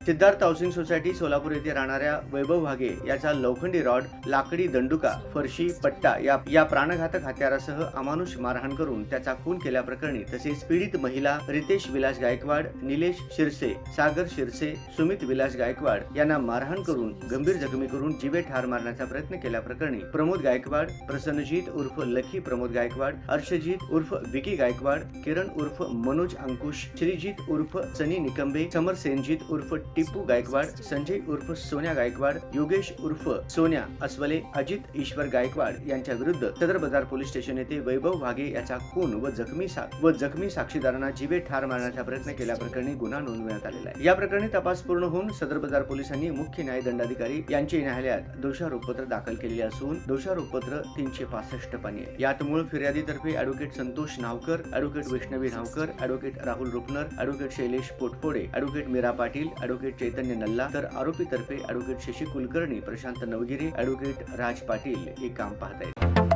Siddharth housing society Solapur येथे राहणाऱ्या वैभव भागे याचा लोखंडी रॉड लाकडी दंडुका फरशी पट्टा या या प्राणघातक हत्यारासह अमानुष मारहाण करून त्याचा खून केल्याप्रकरणी तसेच पीडित महिला रितेश विलास गायकवाड निलेश शिरसे सागर शिरसे सुमित विलास गायकवाड यांना मारहाण करून गंभीर जखमी करून जिवे ठार मारण्याचा प्रयत्न केल्याप्रकरणी प्रमोद गायकवाड प्रसन्नजीत उर्फ लखी प्रमोद गायकवाड अर्षजीत उर्फ विकी गायकवाड किरण उर्फ मनोज अंकुश श्रीजीत उर्फ सनी निकंबे समर सेनजीत उर्फ टिपू गायकवाड संजय उर्फ सोन्या गायकवाड योगेश उर्फ सोन्या अस्वले अजित ईश्वर गायकवाड यांच्या विरुद्ध सदर बाजार पोलीस स्टेशन येथे वैभव भागे याचा खून व जखमी सा व जखमी साक्षीदारांना जीवे ठार मारण्याचा प्रयत्न केल्याप्रकरणी गुन्हा नोंदवण्यात आलेला आहे. या प्रकरणी तपास पूर्ण होऊन सदर बाजार पोलिसांनी मुख्य न्यायदंडाधिकारी यांचे न्यायालयात दोषारोपपत्र दाखल केलेले असून दोषारोपपत्र तीनशे पासष्ट पाणी आहे. यात मूळ फिर्यादीतर्फे advocate Santosh Navkar advocate Vaishnavi Navkar advocate Rahul Rupnar advocate Shailesh Potphode advocate Meera Patil advocate Chaitanya Nalla तर आरोपीतर्फे अॅडव्होकेट शशी कुलकर्णी प्रशांत नवगिरे अॅडव्होकेट राज पाटील हे काम पाहत आहेत